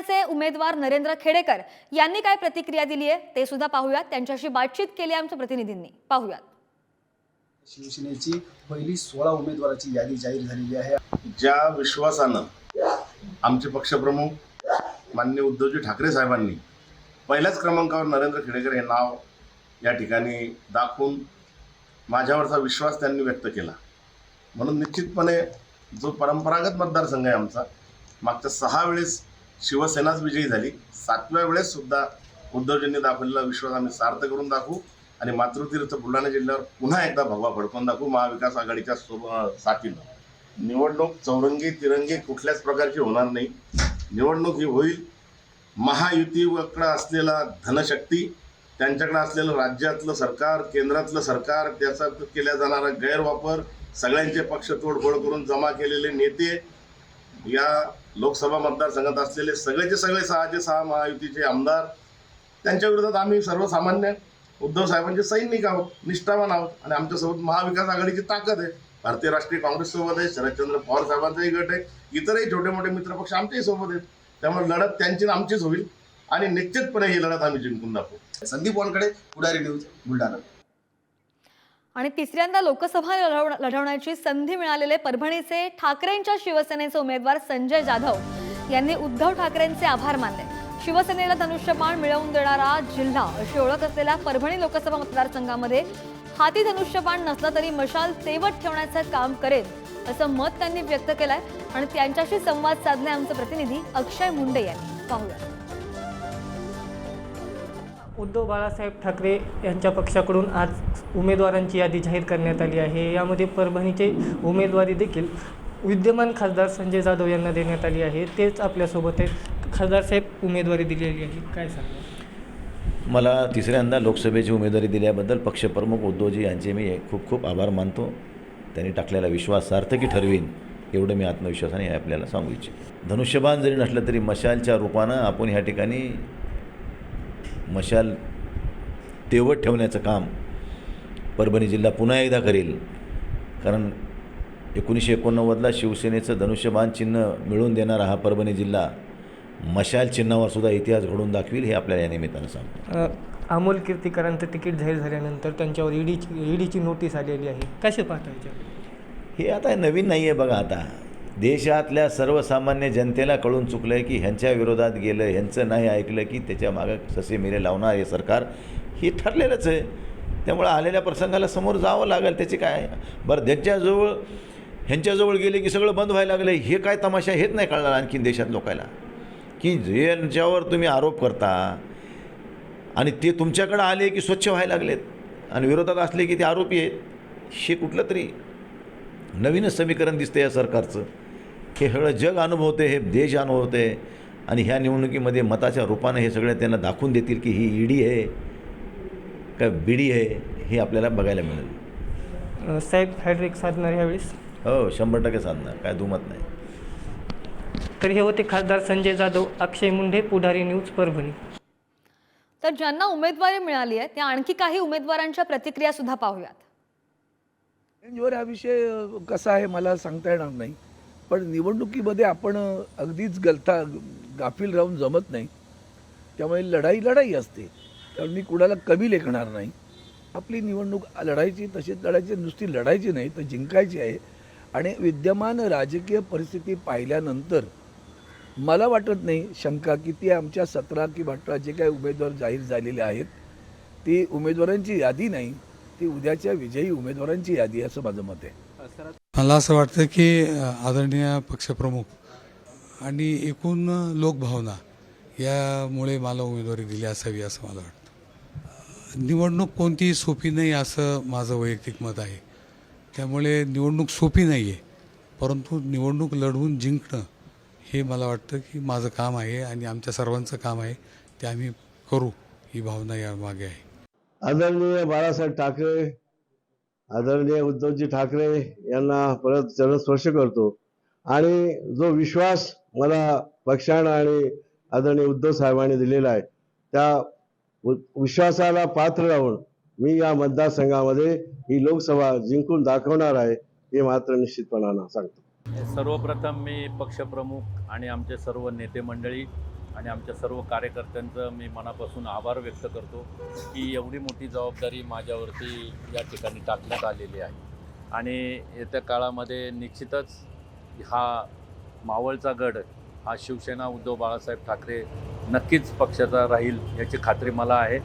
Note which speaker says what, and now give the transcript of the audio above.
Speaker 1: शिवसेनेचे उमेदवार नरेंद्र खेडेकर यांनी काय प्रतिक्रिया दिली आहे ते सुद्धा पाहूयात. त्यांच्याशी बातचीत केली आहे आमच्या प्रतिनिधींनी. पाहूयात.
Speaker 2: शिवसेनेची पहिली सोळा उमेदवाराची यादी जाहीर झालेली आहे.
Speaker 3: ज्या विश्वासानं आमचे पक्षप्रमुख माननीय उद्धवजी ठाकरे साहेबांनी पहिल्याच क्रमांकावर नरेंद्र खेडेकर हे नाव या ठिकाणी दाखवून माझ्यावरचा विश्वास त्यांनी व्यक्त केला. म्हणून निश्चितपणे जो परंपरागत मतदारसंघ आहे आमचा मागच्या सहा वेळेस शिवसेनाच विजयी झाली. सातव्या वेळेस सुद्धा उद्धवजींनी दाखवलेला विश्वास आम्ही सार्थ करून दाखवू. आणि मातृतीर्थ बुलढाणा जिल्ह्यावर पुन्हा एकदा भगवा फडकून दाखवू महाविकास आघाडीच्या सोब साथीनं. निवडणूक चौरंगी तिरंगी कुठल्याच प्रकारची होणार नाही. निवडणूक ही होईल. महायुतीकडं असलेला धनशक्ती त्यांच्याकडे असलेलं राज्यातलं सरकार केंद्रातलं सरकार त्याचा केल्या जाणारा गैरवापर सगळ्यांचे पक्ष तोडफोड करून जमा केलेले नेते या लोकसभा मतदारसंघात असलेले सगळेचे सगळे सहाचे सहा महायुतीचे आमदार त्यांच्या विरोधात आम्ही सर्वसामान्य उद्धव साहेबांचे सैनिक आहोत निष्ठावान आहोत आणि आमच्यासोबत महाविकास आघाडीची ताकद आहे. भारतीय राष्ट्रीय काँग्रेस सोबत आहे शरदचंद्र पवार साहेबांचाही गट आहे. इतरही छोटे मोठे मित्रपक्ष आमच्याही सोबत आहेत. त्यामुळे लढत त्यांची आमचीच होईल आणि निश्चितपणे ही लढत आम्ही जिंकून दाखवू.
Speaker 2: संदीप वानकडे पुढारी न्यूज बुलढाणा.
Speaker 1: आणि तिसऱ्यांदा लोकसभा लढव- लढवण्याची संधी मिळालेले परभणीचे ठाकरेंच्या शिवसेनेचे उमेदवार संजय जाधव यांनी उद्धव ठाकरेंचे आभार मानले. शिवसेनेला धनुष्यबाण मिळवून देणारा जिल्हा अशी ओळख असलेल्या परभणी लोकसभा मतदारसंघामध्ये हाती धनुष्यबाण नसला तरी मशाल तेवत ठेवण्याचं काम करेल असं मत त्यांनी व्यक्त केलंय. आणि त्यांच्याशी संवाद साधलाय आमचे प्रतिनिधी अक्षय मुंडे यांनी. पाहूया.
Speaker 4: उद्धव बाळासाहेब ठाकरे यांच्या पक्षाकडून आज उमेदवारांची यादी जाहीर करण्यात आली आहे. यामध्ये परभणीचे उमेदवारी देखील विद्यमान खासदार संजय जाधव यांना देण्यात आली आहे. तेच आपल्यासोबत आहेत. खासदार साहेब उमेदवारी दिलेली आहे. काय सांगा
Speaker 5: मला तिसऱ्यांदा लोकसभेची उमेदवारी दिल्याबद्दल पक्षप्रमुख उद्धवजी यांचे मी खूप खूप आभार मानतो. त्यांनी टाकलेला विश्वास सार्थकी ठरवीन एवढं मी आत्मविश्वासाने आपल्याला सांगू इच्छितो. धनुष्यबाण जरी नसलं तरी मशालच्या रूपानं आपण ह्या ठिकाणी मशाल तेवत ठेवण्याचं काम परभणी जिल्हा पुन्हा एकदा करेल. कारण एकोणीसशे एकोणनव्वदला शिवसेनेचं धनुष्यबाण चिन्ह मिळवून देणारा हा परभणी जिल्हा मशाल चिन्हावर सुद्धा इतिहास घडवून दाखवील हे आपल्याला या निमित्तानं सांगतो.
Speaker 4: अमोल कीर्तिकरांचं तिकीट जाहीर झाल्यानंतर त्यांच्यावर ईडीची ईडीची नोटीस आलेली आहे. कसे पाहता?
Speaker 5: हे आता नवीन नाही आहे बघा आता. देशातल्या सर्वसामान्य जनतेला कळून चुकलं आहे की ह्यांच्या विरोधात गेलं ह्यांचं नाही ऐकलं की त्याच्या मागं ससे मिरे लावणार हे सरकार. हे ठरलेलंच आहे. त्यामुळं आलेल्या प्रसंगाला समोर जावं लागेल. त्याचे काय? बरं त्यांच्याजवळ ह्यांच्याजवळ गेले की सगळं बंद व्हायला लागलं हे काय तमाशा हेच नाही कळणार आणखीन देशात लोकायला. की जे यांच्यावर तुम्ही आरोप करता आणि ते तुमच्याकडं आले की स्वच्छ व्हायला लागलेत आणि विरोधात असले की ते आरोपी आहेत हे कुठलं तरी नवीनच समीकरण दिसतं या सरकारचं. हे सगळं जग अनुभवते हे देश अनुभवते आणि ह्या निवडणुकीमध्ये मताच्या रूपानं हे सगळं त्यांना दाखवून देतील की ही ईडी आहे का बिडी आहे हे आपल्याला बघायला मिळेल.
Speaker 4: साहेब हॅड्रिक साधणार यावेळेस
Speaker 5: हो शंभर टक्के साधणार काय दुमत नाही.
Speaker 4: तर हे होते खासदार संजय जाधव अक्षय मुंढे पुढारी न्यूज परभणी.
Speaker 1: तर ज्यांना उमेदवारी मिळाली आहे त्या आणखी काही उमेदवारांच्या प्रतिक्रिया सुद्धा पाहूयात.
Speaker 6: रेंजवर हा विषय कसा आहे मला सांगता येणार नाही. पण निवडणुकीमध्ये आपण अगदीच गलता गाफील राहून जमत नाही. त्यामुळे लढाई लढाई असते. त्यामुळे मी कुणाला कमी लेखणार नाही. आपली निवडणूक लढायची तशीच लढायची नुसती लढायची नाही तर जिंकायची आहे. आणि विद्यमान राजकीय परिस्थिती पाहिल्यानंतर मला वाटत नाही शंका की ती आमच्या सतरा किंवा अठरा जे काही उमेदवार जाहीर झालेले आहेत ती उमेदवारांची यादी नाही. ती उद्याच्या विजयी उमेदवारांची यादी असं माझं मत आहे.
Speaker 7: मला असं वाटतं की आदरणीय पक्षप्रमुख आणि एकूण लोकभावना यामुळे मला उमेदवारी दिली असावी असं मला वाटतं. निवडणूक कोणतीही सोपी नाही असं माझं वैयक्तिक मत आहे. त्यामुळे निवडणूक सोपी नाही आहे परंतु निवडणूक लढवून जिंकणं हे मला वाटतं की माझं काम आहे आणि आमच्या सर्वांचं काम आहे ते आम्ही करू ही भावना यामागे आहे.
Speaker 8: आदरणीय बाळासाहेब ठाकरे आदरणीय उद्धवजी ठाकरे यांना परत चरणस्पर्श करतो. आणि जो विश्वास मला पक्षानं आणि आदरणीय उद्धव साहेबांनी दिलेला आहे त्या विश्वासाला पात्र राहून मी या मतदारसंघामध्ये ही लोकसभा जिंकून दाखवणार आहे हे मात्र निश्चितपणानं सांगतो.
Speaker 9: सर्वप्रथम मी पक्षप्रमुख आणि आमचे सर्व नेते मंडळी आणि आमच्या सर्व कार्यकर्त्यांचं मी मनापासून आभार व्यक्त करतो की एवढी मोठी जबाबदारी माझ्यावरती या ठिकाणी टाकण्यात आलेली आहे. आणि येत्या काळामध्ये निश्चितच हा मावळचा गड हा शिवसेना उद्धव बाळासाहेब ठाकरे नक्कीच पक्षाचा राहील याची खात्री मला आहे.